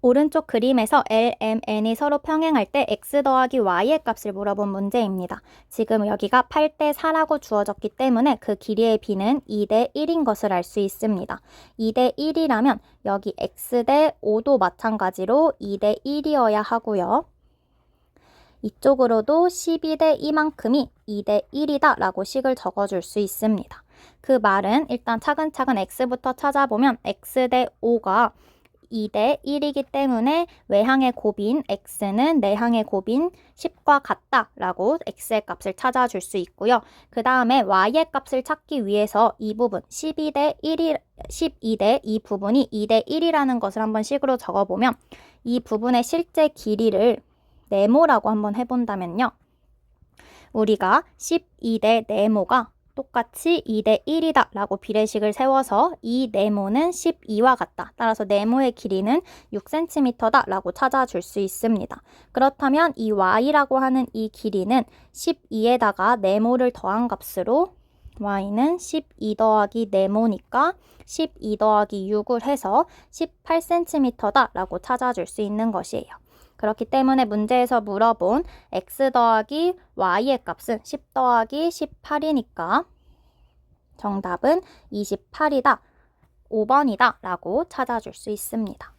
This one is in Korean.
오른쪽 그림에서 L, M, N이 서로 평행할 때 x 더하기 y의 값을 물어본 문제입니다. 지금 여기가 8대 4라고 주어졌기 때문에 그 길이의 b는 2대 1인 것을 알 수 있습니다. 2대 1이라면 여기 x 대 5도 마찬가지로 2대 1이어야 하고요. 이쪽으로도 12대 2만큼이 2대 1이다 라고 식을 적어줄 수 있습니다. 그 말은 일단 차근차근 x부터 찾아보면 x 대 5가 2대 1이기 때문에 외항의 곱인 x는 내항의 곱인 10과 같다 라고 x의 값을 찾아줄 수 있고요. 그 다음에 y의 값을 찾기 위해서 이 부분 12대 1이 12대 이 부분이 2대 1이라는 것을 한번 식으로 적어보면 이 부분의 실제 길이를 네모라고 한번 해본다면요. 우리가 12대 네모가 똑같이 2대 1이다 라고 비례식을 세워서 이 네모는 12와 같다. 따라서 네모의 길이는 6cm다 라고 찾아줄 수 있습니다. 그렇다면 이 y라고 하는 이 길이는 12에다가 네모를 더한 값으로 y는 12 더하기 네모니까 12 더하기 6을 해서 18cm다 라고 찾아줄 수 있는 것이에요. 그렇기 때문에 문제에서 물어본 x 더하기 y의 값은 10 더하기 18이니까 정답은 28이다, 5번이다 라고 찾아줄 수 있습니다.